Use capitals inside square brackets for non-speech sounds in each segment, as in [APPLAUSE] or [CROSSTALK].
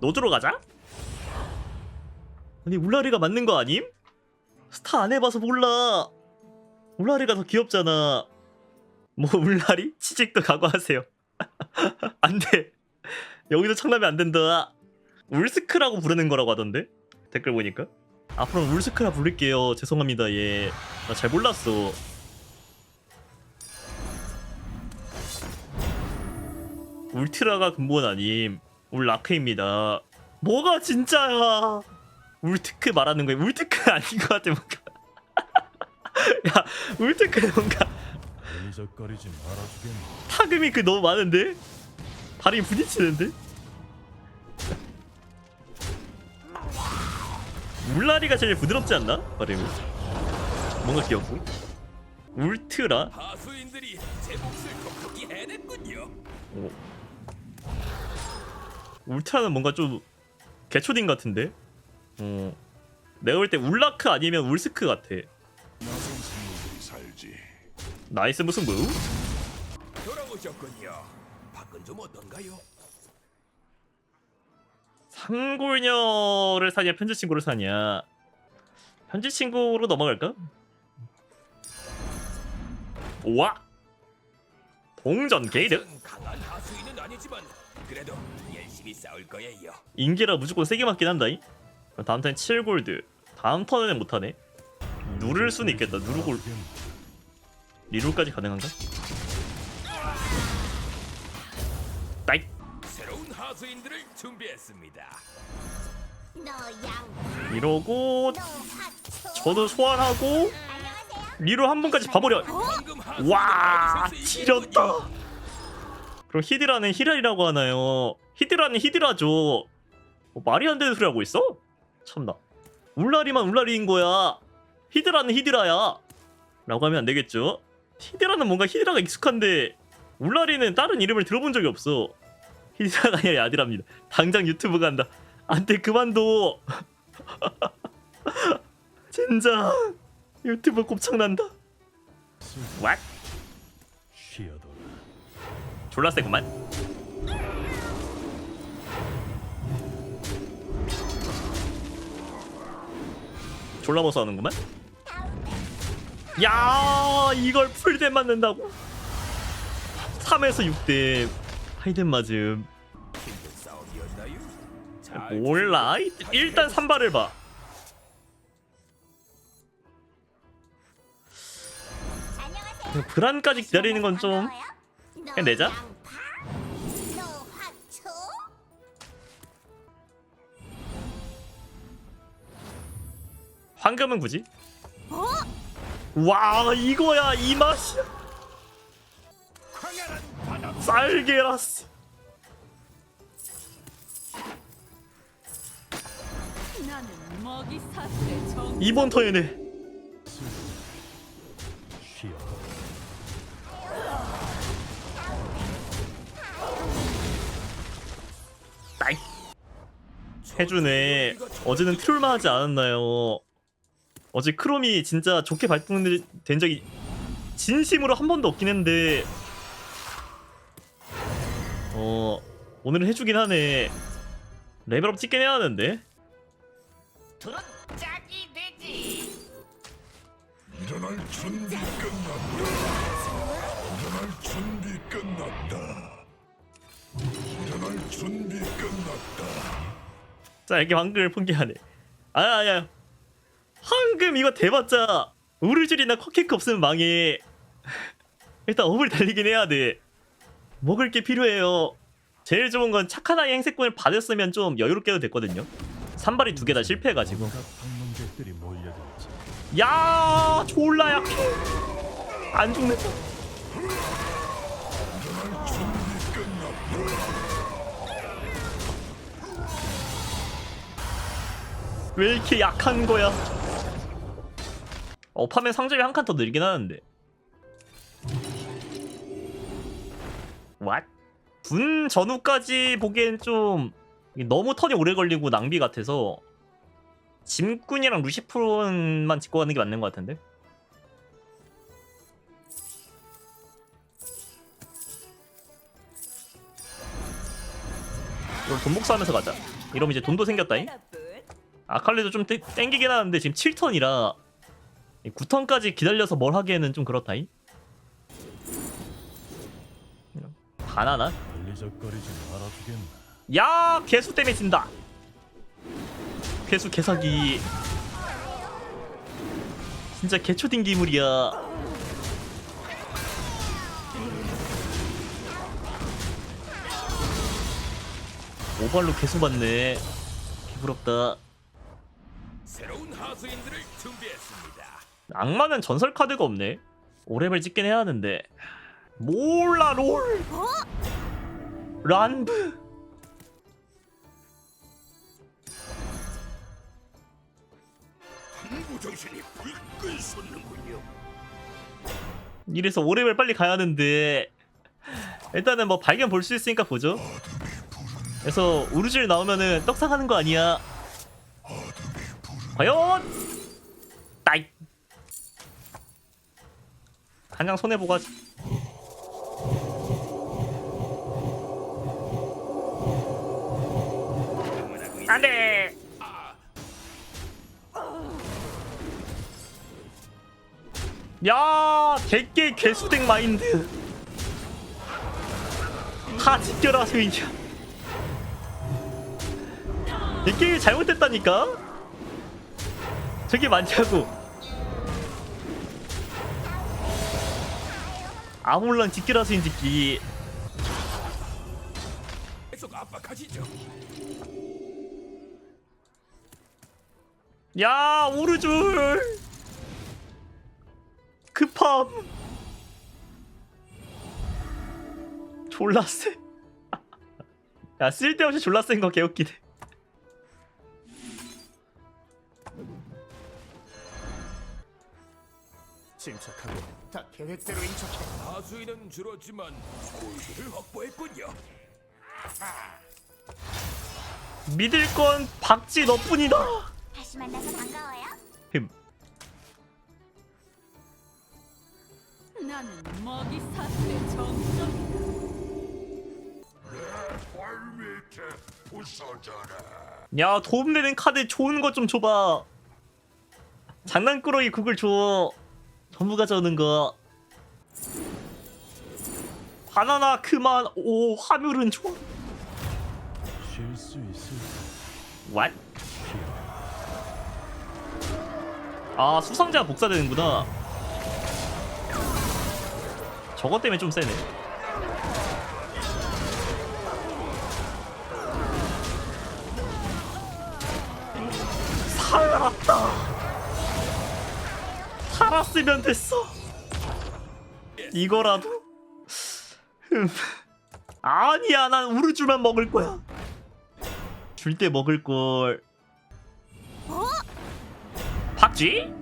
노드로 가자? 아니 울라리가 맞는 거 아님? 스타 안 해봐서 몰라. 울라리가 더 귀엽잖아. 뭐 울라리? 취직도 각오하세요. 안돼. 여기도 청남이 안 된다. 울스크라고 부르는 거라고 하던데? 댓글 보니까. 앞으로 울스크라 부를게요. 죄송합니다. 예나 잘 몰랐어. 울트라가 근본 아님 울 라크입니다. 뭐가 진짜야? 울트크 말하는 거야 울트크 [LAUGHS] 아닌 것 같아 뭔가. [LAUGHS] 야 울트크 뭔가. 타금이 그 너무 많은데? 발이 부딪히는데? 물라리가 제일 부드럽지 않나? 발음이. 뭔가 귀엽고. 울트라? 하수인들이 제 몫을 톡톡히 해냈군요. 오. 울트라는 뭔가 좀 개초딩 같은데 어 내가 볼 때 울라크 아니면 울스크 같아. 나이스 무슨 무 돌아오셨군요. 밖은 좀 어떤가요? 상골녀를 사냐 편지 친구를 사냐 편지 친구로 넘어갈까? 와 동전 게이드 아니지만 그래도 열심히 싸울 거예요. 인기라 무조건 세게 맞긴 한다잉 다음 턴에 7골드 다음 턴에는 못하네 누를 수는 있겠다 누르고 리롤까지 가능한가? 나이 새로운 하수인들을 준비했습니다. 이러고. 저도 소환하고. 리롤 한 번까지 봐버려 하수인을 와. 지렸다 그럼 히드라는 히랄이라고 하나요? 히드라는 히드라죠. 어, 말이 안 되는 소리 하고 있어? 참나. 울라리만 울라리인 거야. 히드라는 히드라야. 라고 하면 안 되겠죠. 히드라는 뭔가 히드라가 익숙한데 울라리는 다른 이름을 들어본 적이 없어. 히드라가 아니라 야디랍니다. 당장 유튜브 간다. 안돼 그만둬. [LAUGHS] 진짜. 유튜브 곱창난다. 왓? 졸라 세구만. 졸라 버서 하는구만. 야 이걸 풀댐 맞는다고? 3에서 6댐 하이댐 맞음. 몰라. 이- 일단 3발을 봐. 브란까지 기다리는 건좀 그냥 내자. 황금은 굳이? 와 이거야 이 맛이야 쌀게라스 나는 먹이 사슬의 정 이번 쉬어 나이 해주네 어제는 트롤만 하지 않았나요 어제 크롬이 진짜 좋게 발동된 적이 진심으로 한 번도 없긴 했는데 어 오늘은 해주긴 하네 레벨업 찍긴 해야 하는데 일어날 준비 끝났다. 일어날 준비 끝났다. 일어날 준비 끝났다. 자 이렇게 황금을 폰게하네. 아야 황금 이거 대봤자 우르줄이나 컵케이크 없으면 망해. 일단 업을 달리긴 해야 돼. 먹을 게 필요해요. 제일 좋은 건 착한 아이 행세권을 받았으면 좀 여유롭게 해도 됐거든요. 산발이 두 개 다 실패해가지고. 야 졸라 약해 안 죽는다 왜 이렇게 약한 거야? 업하면 상점이 한 칸 더 늘긴 하는데. 왓? 분 전후까지 보기엔 좀 너무 턴이 오래 걸리고 낭비 같아서 짐꾼이랑 루시프론만 짚고 가는 게 맞는 것 같은데? 이걸 돈 복사하면서 가자. 이러면 이제 돈도 생겼다잉 아칼리도 좀 땡- 땡기긴 하는데 지금 7턴이라 9턴까지 기다려서 뭘 하기에는 좀 그렇다잉? 바나나? 야 개수 때문에 진다. 개수 개사기. 진짜 개초딩 기물이야. 오발로 개수 받네. 개부럽다 새로운 하수인들을 준비했습니다. 악마는 전설 카드가 없네. 5레벨 찍긴 해야 하는데. 몰라 롤. 란브 항구 정신이 불끈 솟는군요. 이래서 5레벨 빨리 가야 하는데. 일단은 뭐 발견 볼 수 있으니까 보죠. 그래서 우르질 나오면은 떡상하는 거 아니야 과연? 따이 한 장 손해 보고 하지. 응원하고 있- 안돼! 야 개개 개수댕 마인드. 다 지켜라 스윙이야 이 게임이 잘못됐다니까 저게 많냐고. 아몰랑 스윙 짓기 계속 압박하시죠. 야 오르줄. 급함. 졸라 쎄. [LAUGHS] 야 쓸데없이 졸라 센거 개웃기네 침착하고 다 계획대로 인 척해. 하수인은 줄었지만 골드를 확보했군요. 믿을 건 박지 너뿐이다 다시 만나서 반가워요. 흠 나는 먹이 사슬의 정점이다. 발밑에 부서져라 야 도움되는 카드 좋은 거 좀 줘봐 장난꾸러기 국을 줘 전부 가져오는 거. 바나나 그만. 오 화물은 좋아. What? 아 수상자가 복사되는구나. 저것 때문에 좀 세네. 살았다 살았으면 됐어. 이거라도? 흠. 아니야 난 우르줄만 먹을 거야. 줄 때 먹을 걸. 박쥐?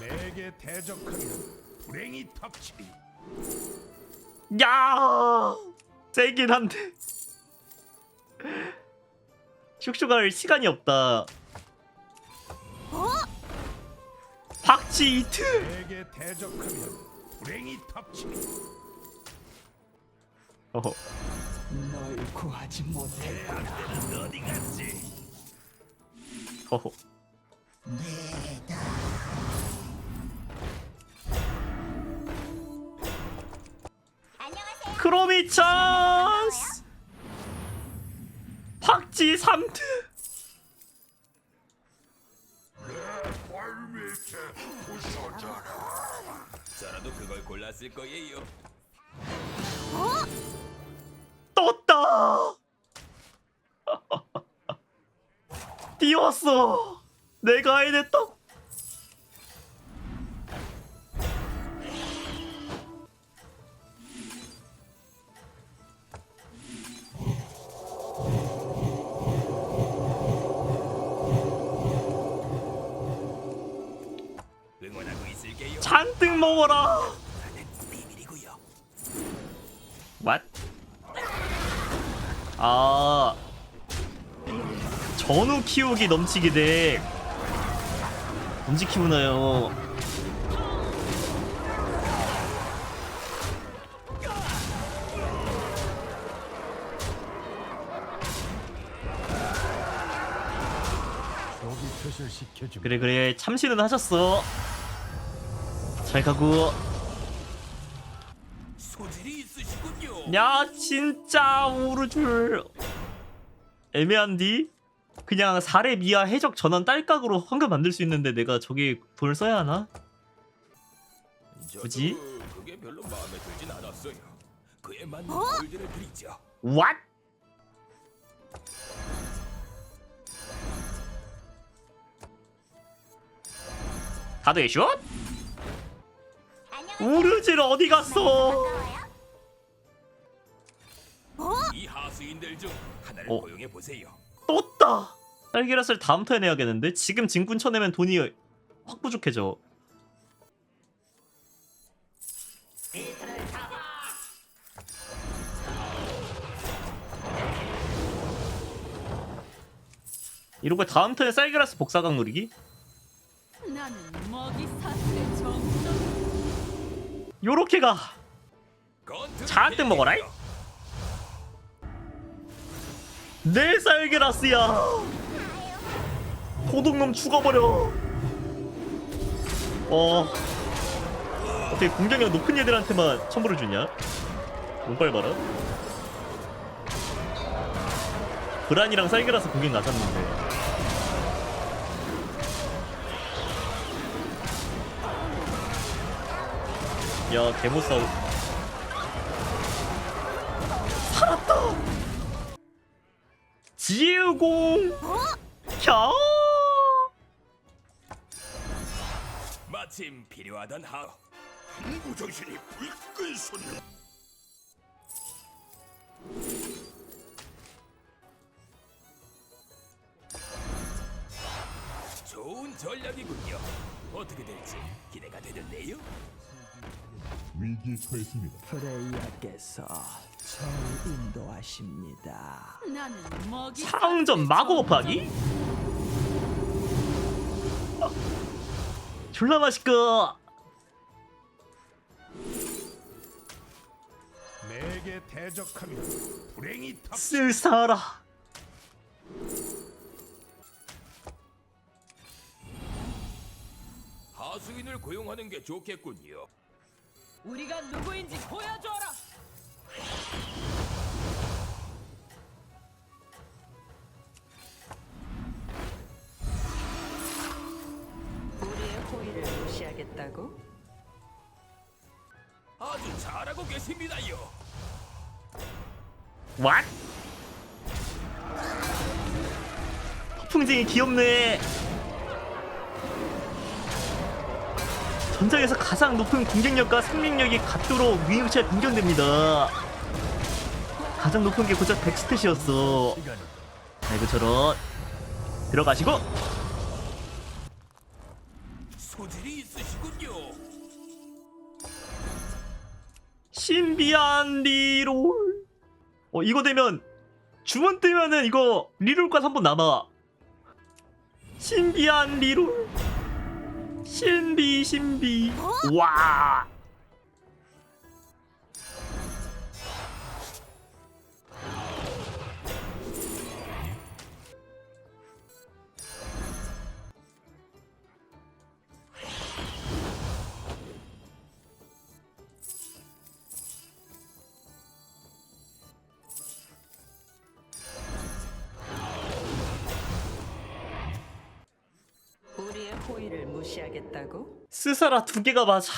내게 대적하면 불행이 닥치리. 야! 세긴 한데 슉슉할 시간이 없다 박쥐 이틀 내게 대적하면 불행이 닥치리 어허. 널 구하지 못해. 어디 갔지? 어허. 안녕하세요. 크로미 찬스 박쥐 3트 발밑에 부서져라 저라도 그걸 골랐을 거예요. 떴다. [LAUGHS] 띄웠어. 내가 해냈다 잔뜩 먹어라. 왓? 아 전후 키우기 넘치기 대 언제 키우나요? 그래 그래 참신은 하셨어 잘 가고 소질이 있으시군요. 야 진짜 우르줄 애매한디? 그냥 사례 미아 해적 전원 딸깍으로 황금 만들 수 있는데 내가 저게 돈을 써야 하나? 뭐지? 그게 별로 마음에 들진 않았어요. 그에 맞는 골드를 드리죠. What? 다들 슛? 우르질 어디 갔어? 이 하수인들 중 하나를 어. 고용해 보세요. 떴다. 딸기라스를 다음 턴에 내야겠는데 지금 진군 쳐내면 돈이 확 부족해져. 이러고 다음 턴에 쌀기라스 복사각 누리기? 나는 먹이 사슬의 정점. 요렇게 가. 드릴게요. 먹어라, 이. 내 쌀기라스야. 도둑놈 죽어버려. 어. 어떻게 공격력 높은 애들한테만 첨부를 주냐? 운빨 봐라. 브란이랑 쌀기라스 공격 나갔는데. 야, 개못 싸우. 살았다. 지우공. 캬. 마침 필요하던 하. 무정신이 불끈 솟는 좋은 전략이군요. 어떻게 될지 기대가 되는데요. 위기에 처했습니다. 프레이야께서 절 인도하십니다. 나는 먹이 상점 마구. 곱하기? 아, 졸라 맛있고 내게 대적하면 불행이 탑. 쓸사라 하수인을 고용하는 게 좋겠군요. 우리가 누구인지 보여줘라. 우리의 호의를 무시하겠다고? 아주 잘하고 계십니다요. 왓? 풍쟁이 귀엽네 전장에서 가장 높은 공격력과 생명력이 갖도록 위임차에 변경됩니다. 가장 높은 게 고작 100스탯이었어. 아이고 저런 들어가시고. 소질이 있으시군요. 신비한 리롤. 어 이거 되면 주문 뜨면은 이거 리롤까지 한번 남아. 신비한 리롤 신비 신비 와 무시하겠다고? 스사라 두 개가 맞아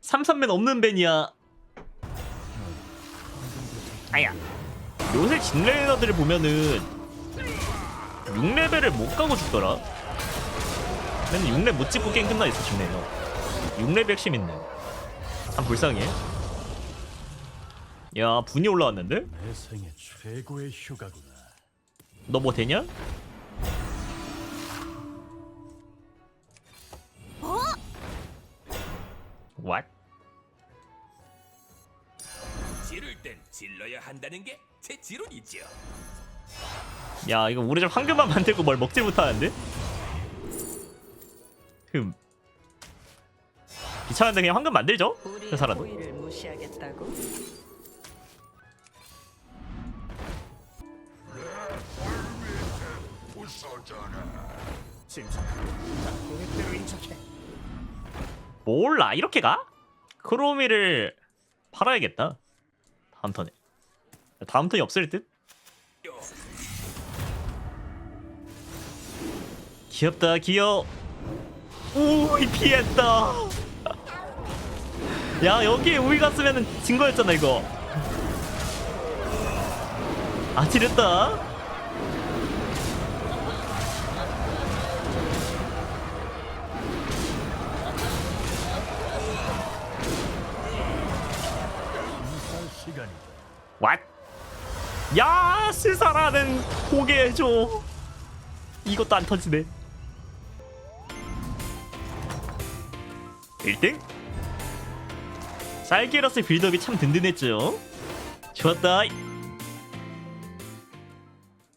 삼삼맨 없는 벤이야 아야 요새 진레이너들을 보면은 6레벨을 못 가고 죽더라 맨날 6렙 못 찍고 게임 끝나 있어 진레이너 6렙 핵심 있네 참 불쌍해 야 분이 올라왔는데? 내 생애 최고의 휴가구나. 너뭐 되냐? What? 지를 땐 질러야 한다는 게 제 지론이죠. 야 이거 우리 집 황금만 만들고 뭘 먹지 못하는데? 흠 귀찮은데 그냥 황금 만들죠? 우리의 회사라도 호의를 무시하겠다고? 몰라. 이렇게 가? 크로미를 팔아야겠다. 다음 턴에. 다음 턴이 없을 듯? 귀엽다 귀여워. 우이 피했다. [LAUGHS] 야 여기에 우이 갔으면 진 거였잖아 이거. 아찔했다 야 시사라는 포기해줘. 이것도 안 터지네. 1등? 쌀기라스 빌드업이 참 든든했죠. 좋았다